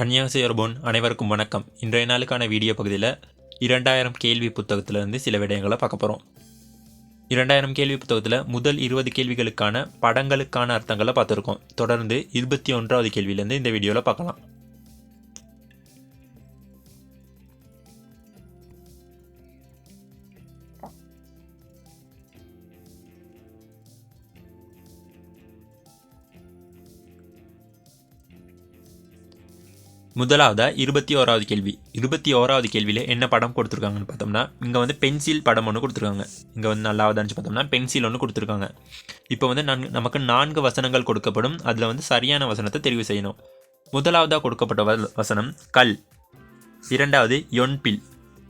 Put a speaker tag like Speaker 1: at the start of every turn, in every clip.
Speaker 1: அந்நியாசையர்போன் அனைவருக்கும் வணக்கம். இன்றைய நாளுக்கான வீடியோ பகுதியில் இரண்டாயிரம் கேள்வி புத்தகத்திலிருந்து சில விடயங்களை பார்க்க போகிறோம் இரண்டாயிரம் கேள்வி புத்தகத்தில் முதல் இருபது கேள்விகளுக்கான படங்களுக்கான அர்த்தங்களை பார்த்துருக்கோம். தொடர்ந்து இருபத்தி ஒன்றாவது கேள்வியிலேருந்து இந்த வீடியோவில் பார்க்கலாம். முதலாவதா இருபத்தி ஓராவது கேள்வி. இருபத்தி ஓராவது கேள்வியில் என்ன படம் கொடுத்துருக்காங்கன்னு பார்த்தோம்னா இங்கே வந்து பென்சில் படம் ஒன்று கொடுத்துருக்காங்க. இங்கே வந்து நல்லாவதான்னு பார்த்தோம்னா பென்சில் ஒன்று கொடுத்துருக்காங்க. இப்போ வந்து நான் நமக்கு நான்கு வசனங்கள் கொடுக்கப்படும். அதில் வந்து சரியான வசனத்தை தெரிவு செய்யணும். முதலாவதாக கொடுக்கப்பட்ட வ- வசனம் கல். இரண்டாவது யொன்பில்.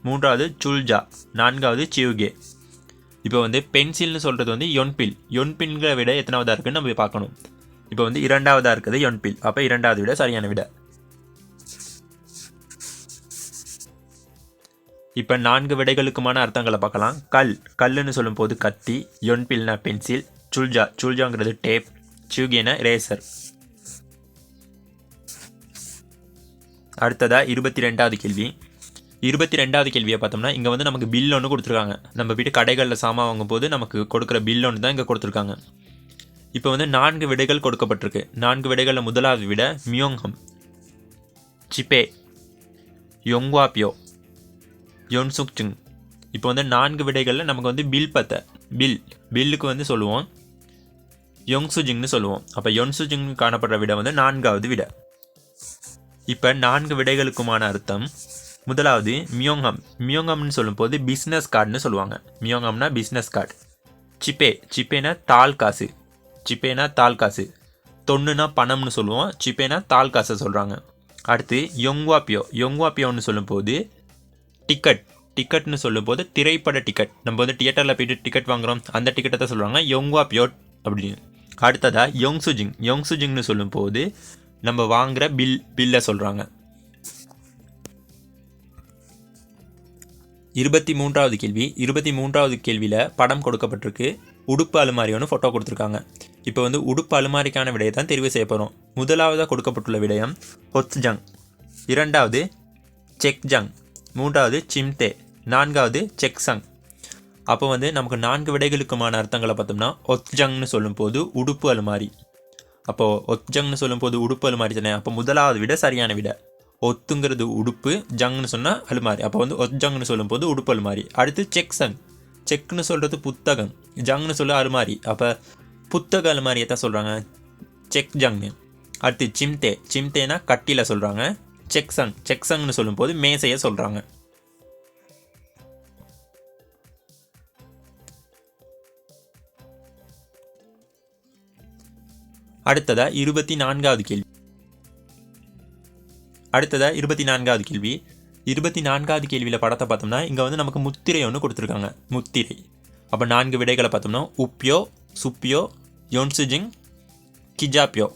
Speaker 1: மூன்றாவது சுல்ஜா. நான்காவது சியுகே. இப்போ வந்து பென்சில்னு சொல்கிறது வந்து யொன்பில். யொன்பின்களை விட எத்தனாவதாக இருக்குன்னு நம்ம பார்க்கணும். இப்போ வந்து இரண்டாவதாக இருக்குது யொன்பில். அப்போ இரண்டாவது விட சரியான விட. இப்போ நான்கு விடைகளுக்குமான அர்த்தங்களை பார்க்கலாம். கல் கல்லுன்னு சொல்லும்போது கத்தி யொன்பில்னா பென்சில் சுல்ஜா சுல்ஜாங்கிறது டேப் சியூகினா ரேசர். அடுத்ததாக இருபத்தி ரெண்டாவது கேள்வி. இருபத்தி ரெண்டாவது கேள்வியை பார்த்தோம்னா இங்கே வந்து நமக்கு பில் ஒன்று கொடுத்துருக்காங்க. நம்ம வீட்டு கடைகளில் சாமான் வாங்கும்போது நமக்கு கொடுக்குற பில் ஒன்று தான் இங்கே கொடுத்துருக்காங்க. இப்போ வந்து நான்கு விடைகள் கொடுக்கப்பட்டிருக்கு. நான்கு விடைகளில் முதலாவது விட மியோங்ஹம் சிப்பே யோன்சுக் சிங் இப்போ வந்து நான்கு விடைகளில் நமக்கு வந்து பில் பத்த. பில் பில்லுக்கு வந்து சொல்லுவோம். யொங்சுஜிங்னு சொல்லுவோம். அப்போ யொன்சுஜிங் காணப்படுற விடை வந்து நான்காவது விடை. இப்போ நான்கு விடைகளுக்குமான அர்த்தம் முதலாவது மியோங்கம் மியோங்கம்னு சொல்லும்போது பிஸ்னஸ் கார்டுன்னு சொல்லுவாங்க. மியோங்கம்னா பிஸ்னஸ் கார்டு சிப்பே சிப்பேனா தால் காசு. சிப்பேனா தால் காசு. தொண்ணுனா பணம்னு சொல்லுவோம். சிப்பேனா தால் காசை சொல்கிறாங்க அடுத்து யொங்வாப்பியோ யொங்வாப்பியோன்னு சொல்லும்போது டிக்கெட் டிக்கெட்னு சொல்லும்போது திரைப்பட டிக்கெட் நம்ம வந்து தியேட்டரில் போயிட்டு டிக்கெட் வாங்குறோம். அந்த டிக்கெட்டை தான் சொல்கிறாங்க யொங்வா பியோட் அப்படின்னு. ஜிங் யோங் சுஜிங்னு சொல்லும்போது நம்ம வாங்குகிற பில் பில்லை சொல்கிறாங்க இருபத்தி மூன்றாவது கேள்வி. இருபத்தி மூன்றாவது கேள்வியில் படம் கொடுக்கப்பட்டிருக்கு. உடுப்பு அலுமாரி ஒன்று ஃபோட்டோ கொடுத்துருக்காங்க. இப்போ வந்து உடுப்பு அலுமாரிக்கான விடையை தான் தெரிவு செய்ய போகிறோம் முதலாவதாக கொடுக்கப்பட்டுள்ள விடயம் ஹொத்ஜங் இரண்டாவது செக்ஜங் மூன்றாவது சிம்தே நான்காவது செக்சங். அப்போ வந்து நமக்கு நான்கு விடைகளுக்குமான அர்த்தங்களை பார்த்தோம்னா ஒத்ஜங்னு சொல்லும்போது உடுப்பு அலுமாரி. அப்போது ஒத்ஜங்னு சொல்லும்போது உடுப்பு அலுமாரி தானே? அப்போ முதலாவது விட சரியான விட. ஒத்துங்கிறது உடுப்பு ஜங்னு சொன்னால் அலுமாரி. அப்போ வந்து ஒத்ஜங்னு சொல்லும்போது உடுப்பு அலுமாரி. அடுத்து செக்சங். செக்னு சொல்கிறது புத்தகம் ஜங்னு சொல்ல அலுமாரி. அப்போ புத்தக அலுமாரியை தான் சொல்கிறாங்க செக் ஜங்னு அடுத்து சிம்தே சிம்தேனா கட்டியில் சொல்கிறாங்க செக்சங் செக்சங்னு சொல்லும்போது மேசையை சொல்கிறாங்க அடுத்ததா இருபத்தி நான்காவது கேள்வி. அடுத்ததா இருபத்தி நான்காவது கேள்வி. இருபத்தி நான்காவது கேள்வியில் படத்தை பார்த்தோம்னா இங்கே வந்து நமக்கு முத்திரை ஒன்று கொடுத்துருக்காங்க முத்திரை. அப்போ நான்கு விடைகளை பார்த்தோம்னா உப்பியோ சுப்பியோ யோன்சுஜிங் கிஜாப்பியோ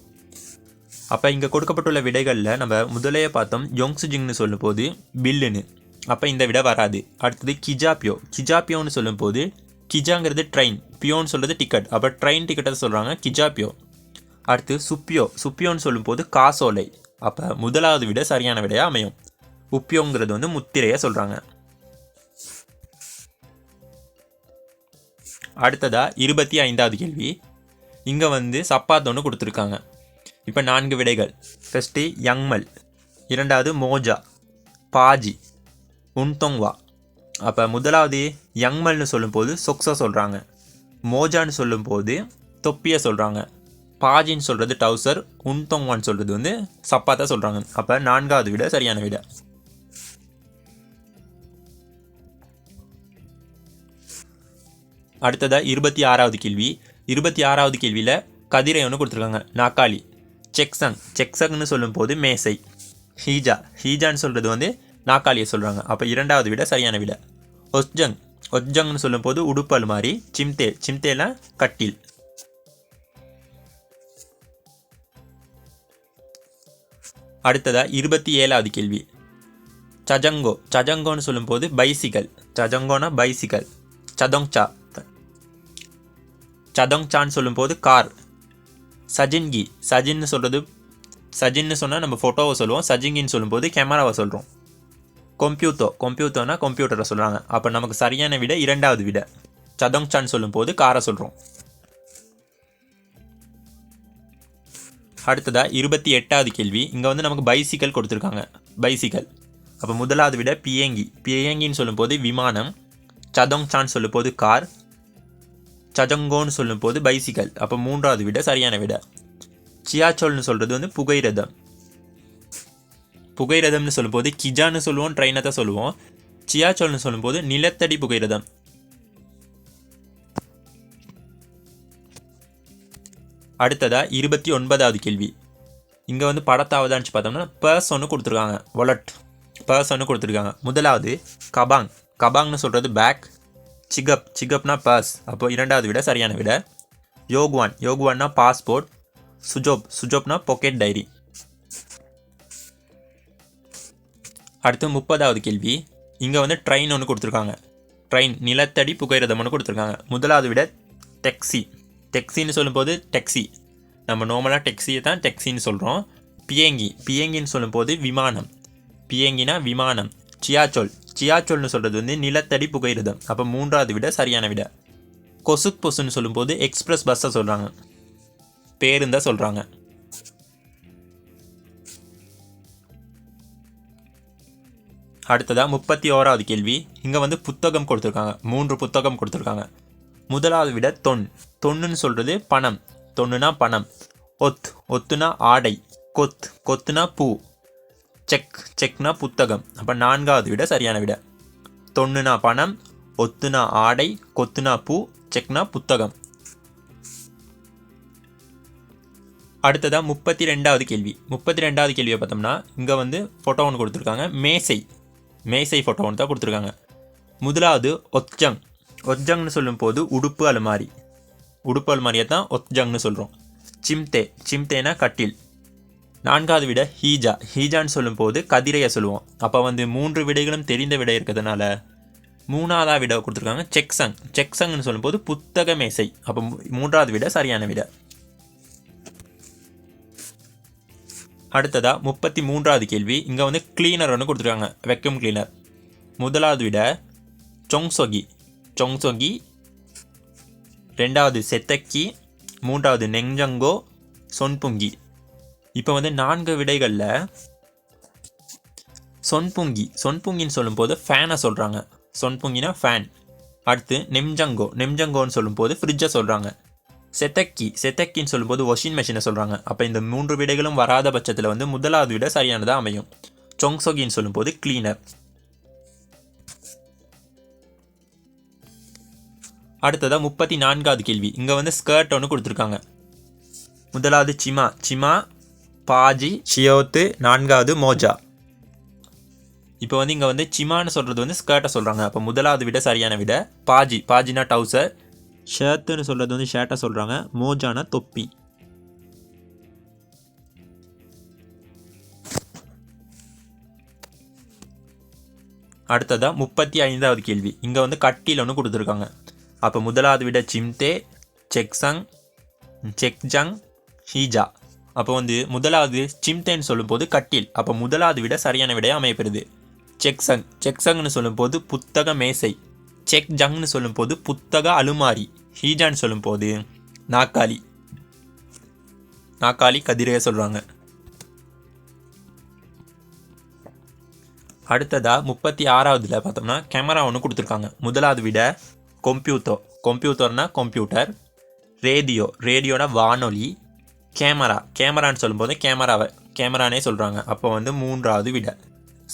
Speaker 1: அப்போ இங்கே கொடுக்கப்பட்டுள்ள விடைகளில் நம்ம முதலையே பார்த்தோம். யோங்சுஜிங்னு சொல்லும்போது பில்லுன்னு அப்போ இந்த விடை வராது. அடுத்தது கிஜாப்பியோ கிஜாப்பியோன்னு சொல்லும்போது கிஜாங்கிறது ட்ரெயின் பியோன்னு சொல்கிறது டிக்கெட் அப்போ ட்ரெயின் டிக்கெட்டை சொல்கிறாங்க கிஜாப்பியோ அடுத்து சுப்பியோ சுப்பியோன்னு சொல்லும்போது காசோலை. அப்போ முதலாவது விட சரியான விடையாக அமையும். உப்பியோங்கிறது வந்து முத்திரையை சொல்கிறாங்க அடுத்ததாக இருபத்தி ஐந்தாவது கேள்வி. இங்கே வந்து சப்பாத் ஒன்று கொடுத்துருக்காங்க. இப்போ நான்கு விடைகள். ஃபஸ்ட்டு யங்மல். இரண்டாவது மோஜா. பாஜி. உன்தொங்வா. அப்போ முதலாவது யங்மல்னு சொல்லும்போது சொக்ஸா சொல்கிறாங்க மோஜான்னு சொல்லும்போது தொப்பியை சொல்கிறாங்க பாஜின்னு சொல்கிறது டவுசர் உன்தொங்வான்னு சொல்கிறது வந்து சப்பாத்தா சொல்கிறாங்க அப்போ நான்காவது விட சரியான விட. அடுத்ததாக இருபத்தி ஆறாவது கேள்வி. இருபத்தி ஆறாவது கேள்வியில் கதிரை ஒன்று கொடுத்துருக்காங்க நாக்காளி. செக்ஸங் செக்ஸங்னு சொல்லும்போது மேசை. ஹீஜா ஹீஜான்னு சொல்கிறது வந்து நாக்காளியை சொல்கிறாங்க அப்போ இரண்டாவது விட சரியான விட. ஒஸ்ஜங் ஒஸ்ஜங்னு சொல்லும்போது உடுப்பல் மாதிரி சிம்தே சிம்தேலாம் கட்டில். அடுத்ததா இருபத்தி ஏழாவது கேள்வி. சஜங்கோ சஜங்கோன்னு சொல்லும்போது பைசிக்கல் சஜங்கோனா பைசிக்கல் சதோங்சா. சதோங்சான்னு சொல்லும்போது கார். சஜின்கி. சஜின்னு சொல்கிறது சஜின்னு சொன்னால் நம்ம ஃபோட்டோவை சொல்லுவோம். சஜிங்கின்னு சொல்லும்போது கேமராவை சொல்கிறோம் கொம்ப்யூட்டோ கொம்ப்யூட்டோனா கம்ப்யூட்டரை சொல்கிறாங்க அப்போ நமக்கு சரியான விட இரண்டாவது விட. சதோங்சான் சொல்லும்போது காரை சொல்கிறோம் அடுத்ததாக இருபத்தி எட்டாவது கேள்வி. இங்கே வந்து நமக்கு பைசிக்கல் கொடுத்துருக்காங்க. பைசிக்கல் அப்போ முதலாவது விட பியங்கி. பியங்கின்னு சொல்லும்போது விமானம். சதோங் சான் சொல்லும்போது கார் சஜங்கோன்னு சொல்லும்போது பைசிக்கல் அப்போ மூன்றாவது விட சரியான விட. சியாச்சோல்னு சொல்கிறது வந்து புகையிரதம் புகையிரதம்னு சொல்லும்போது கிஜான்னு சொல்லுவோம் ட்ரெயினை தான் சொல்லுவோம். சியாச்சோல்னு சொல்லும்போது நிலத்தடி புகைரதம் அடுத்ததா இருபத்தி ஒன்பதாவது கேள்வி. இங்கே வந்து படத்தாவதான்னு பார்த்தோம்னா பர்ஸ் ஒன்று கொடுத்துருக்காங்க. வொலட் பர்ஸ் ஒன்று கொடுத்துருக்காங்க. முதலாவது கபாங். கபாங்னு சொல்கிறது பேக் சிகப் சிகப்னா பாஸ் அப்போ இரண்டாவது விட சரியான விட. யோகுவான் யோகுவான்னா பாஸ்போர்ட் சுஜோப் சுஜோப்னா பாக்கெட் டைரி அடுத்து முப்பதாவது கேள்வி. இங்கே வந்து ட்ரெயின் ஒன்று கொடுத்துருக்காங்க. ட்ரெயின் நிலத்தடி புகையிரதம் ஒன்று கொடுத்துருக்காங்க. முதலாவது விட டெக்ஸி டெக்ஸின்னு சொல்லும்போது டெக்ஸி நம்ம நார்மலாக டெக்ஸியை தான் டெக்ஸின்னு சொல்கிறோம் பியங்கி பியங்கின்னு சொல்லும்போது விமானம். பியங்கினா விமானம். சியாச்சோல் சியாச்சோல்னு சொல்கிறது வந்து நிலத்தடி புகையிரதம் அப்போ மூன்றாவது விட சரியான விட. கொசுக் பொசுன்னு சொல்லும்போது எக்ஸ்பிரஸ் பஸ்ஸை சொல்கிறாங்க பேருந்தை சொல்கிறாங்க அடுத்ததாக முப்பத்தி ஓராவது கேள்வி. இங்கே வந்து புத்தகம் கொடுத்துருக்காங்க. மூன்று புத்தகம் கொடுத்துருக்காங்க. முதலாவது விட தொன். தொன்னுன்னு சொல்கிறது பணம். தொன்னுனா பணம். ஒத். ஒத்துனா ஆடை. கொத். கொத்துனா பூ. செக் செக்னா புத்தகம். அப்போ நான்காவது விட சரியான விட. தொண்ணுனா பணம் ஒத்துனா ஆடை கொத்துனா பூ செக்னா புத்தகம். அடுத்ததாக முப்பத்தி ரெண்டாவது கேள்வி. முப்பத்தி ரெண்டாவது கேள்வியை பார்த்தோம்னா இங்கே வந்து ஃபோட்டோ ஒன்று கொடுத்துருக்காங்க. மேசை. மேசை ஃபோட்டோ ஒன்று தான் கொடுத்துருக்காங்க. முதலாவது ஒத்ஜங் ஒத்ஜங்னு சொல்லும்போது உடுப்பு அலுமாரி. உடுப்பு அலுமாரியை தான் ஒத்ஜங்னு சொல்கிறோம் சிம்தே. சிம்தேனா கட்டில். நான்காவது விட ஹீஜா. ஹீஜான்னு சொல்லும்போது கதிரையை சொல்லுவோம். அப்போ வந்து மூன்று விடைகளும் தெரிந்த விடை இருக்கிறதுனால மூணாவதாக விட கொடுத்துருக்காங்க. செக்ஸங் செக்ஸங்னு சொல்லும்போது புத்தக மேசை அப்போ மூன்றாவது விட சரியான விட. அடுத்ததாக முப்பத்தி மூன்றாவது கேள்வி. இங்கே வந்து கிளீனர் ஒன்று கொடுத்துருக்காங்க. வெக்யூம் கிளீனர் முதலாவது விட சொங்சொகி. சொங்சொகி. ரெண்டாவது செத்தக்கி. மூன்றாவது நெஞ்சங்கோ. சொன்புங்கி. இப்போ வந்து நான்கு விடைகளில் சொன்புங்கி சொன்புங்கின்னு சொல்லும்போது ஃபேனை சொல்கிறாங்க சொன்புங்கினா ஃபேன் அடுத்து நெம்ஜங்கோ நெம்ஜங்கோன்னு சொல்லும்போது ஃப்ரிட்ஜை சொல்கிறாங்க செத்தக்கி செத்தக்கின்னு சொல்லும்போது வாஷிங் மெஷினை சொல்கிறாங்க அப்போ இந்த மூன்று விடைகளும் வராத பட்சத்தில் வந்து முதலாவது விட சரியானதாக அமையும். சொங்சொகின்னு சொல்லும்போது கிளீனர் அடுத்ததாக முப்பத்தி நான்காவது கேள்வி. இங்கே வந்து ஸ்கர்ட் ஒன்று கொடுத்துருக்காங்க. முதலாவது சிமா சிமா பாஜி ஷியோத்து நான்காவது மோஜா. இப்போ வந்து இங்கே வந்து சிமான்னு சொல்கிறது வந்து ஸ்கர்ட்டை சொல்கிறாங்க அப்போ முதலாவது விட சரியான விட பாஜி. பாஜினா டவுசர் ஷர்ட்டுன்னு சொல்கிறது வந்து ஷர்ட்டை சொல்கிறாங்க மோஜானா தொப்பி. அடுத்ததாக முப்பத்தி ஐந்தாவது கேள்வி. இங்கே வந்து கட்டியில் ஒன்று கொடுத்துருக்காங்க. அப்போ முதலாவது விட சிம்தே செக்சங் செக்ஜங் ஷீஜா. அப்போ வந்து முதலாவது சிம்தேன்னு சொல்லும்போது கட்டில். அப்போ முதலாவது விட சரியான விடைய அமையப்படுது செக்சங். செக்சங்னு சொல்லும்போது புத்தக மேசை. செக் ஜங்னு சொல்லும்போது புத்தக அலுமாரி. ஹீஜான்னு சொல்லும்போது நாக்காளி நாக்காளி கதிரைய சொல்கிறாங்க அடுத்ததாக முப்பத்தி ஆறாவதுல பார்த்தோம்னா கேமரா ஒன்று கொடுத்துருக்காங்க. முதலாவது விட கம்ப்யூட்டர் கம்ப்யூட்டர்னால் கம்ப்யூட்டர் ரேடியோ ரேடியோனா வானொலி. கேமரா கேமரான்னு சொல்லும்போது கேமராவை கேமரானே சொல்கிறாங்க அப்போ வந்து மூன்றாவது விட.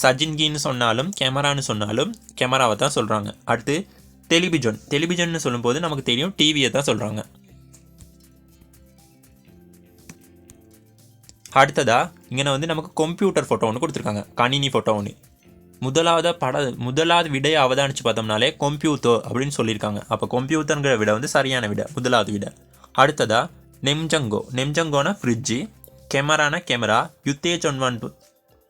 Speaker 1: சஜின்கின்னு சொன்னாலும் கேமரான்னு சொன்னாலும் கேமராவை தான் சொல்கிறாங்க அடுத்து டெலிவிஷன் டெலிவிஷன் சொல்லும்போது நமக்கு தெரியும் டிவியை தான் சொல்கிறாங்க அடுத்ததாக இங்கே வந்து நமக்கு கம்ப்யூட்டர் ஃபோட்டோ ஒன்று கொடுத்துருக்காங்க. கணினி ஃபோட்டோ ஒன்று முதலாவது பட முதலாவது விடையை அவதானிச்சு பார்த்தோம்னாலே கம்ப்யூட்டர் அப்படின்னு சொல்லியிருக்காங்க. அப்போ கம்ப்யூட்டருங்கிற விட வந்து சரியான விட முதலாவது விட. அடுத்ததாக நெம்ஜங்கோ நெம்ஜங்கோனா ஃப்ரிட்ஜு கெமரானா கேமரா யுத்தே சொன்வான்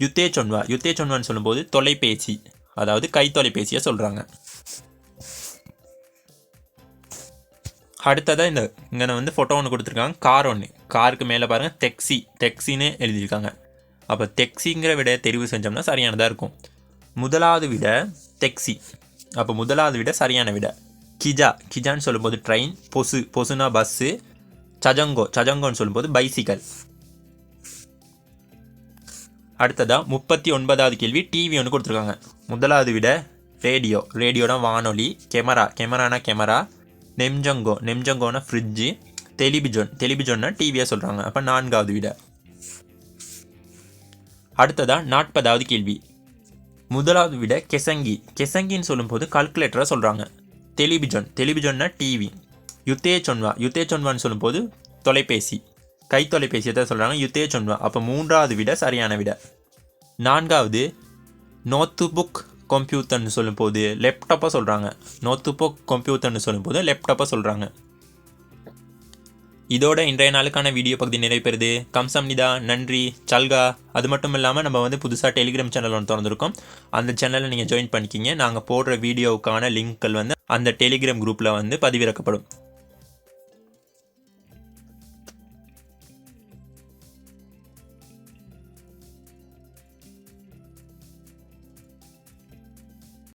Speaker 1: யுத்தே சொன்வா யுத்தே சொன்வான்னு சொல்லும்போது தொலைபேசி அதாவது கை தொலைபேசியை சொல்கிறாங்க அடுத்ததாக இந்த இங்கே வந்து ஃபோட்டோ ஒன்று கொடுத்துருக்காங்க கார் ஒன்று காருக்கு மேலே பாருங்கள் டெக்ஸி டெக்ஸின்னு எழுதியிருக்காங்க அப்போ டெக்ஸிங்கிற விட தெரிவு செஞ்சோம்னா சரியானதாக இருக்கும் முதலாவது விட டெக்ஸி அப்போ முதலாவது விட சரியான விட கிஜா கிஜான்னு சொல்லும்போது ட்ரெயின் பொசு பொசுனா பஸ்ஸு சஜங்கோ சஜங்கோன்னு சொல்லும்போது பைசிக்கல் அடுத்ததாக முப்பத்தி ஒன்பதாவது கேள்வி டிவி ஒன்று கொடுத்துருக்காங்க. முதலாவது விட ரேடியோ. ரேடியோனா வானொலி கேமரா. கெமரானா கேமரா நெம்ஜங்கோ. நெம்ஜங்கோனா ஃப்ரிட்ஜு டெலிவிஜன். டெலிவிஜன்னா டிவியாக சொல்கிறாங்க அப்போ நான்காவது விட. அடுத்ததாக நாற்பதாவது கேள்வி. முதலாவது விட கெசங்கி. கெசங்கின்னு சொல்லும்போது கல்குலேட்டராக சொல்கிறாங்க டெலிவிஜன். டெலிவிஜன்னா டிவி. யுத்தே சொன்வா யுத்தே சொன்வான்னு சொல்லும்போது தொலைபேசி கை தொலைபேசியை தான் சொல்கிறாங்க யுத்தே சொன்வா அப்போ மூன்றாவது விட சரியான விட. நான்காவது நோத்து புக் கம்ப்யூட்டர்னு சொல்லும்போது லேப்டாப்பாக சொல்கிறாங்க நோத்து புக் கம்ப்யூட்டர்னு சொல்லும்போது லேப்டாப்பாக சொல்கிறாங்க இதோட இன்றைய நாளுக்கான வீடியோ பகுதி நிறைவு பெறுது கம்சம்னிதா நன்றி சல்கா. அது மட்டும் இல்லாமல் நம்ம வந்து புதுசாக டெலிகிராம் சேனல் ஒன்று திறந்துருக்கோம். அந்த சேனலை நீங்கள் ஜாயின் பண்ணிக்கிங்க. நாங்கள் போடுற வீடியோவுக்கான லிங்க்கள் வந்து அந்த டெலிகிராம் குரூப்பில் வந்து பதிவிறக்கப்படும்.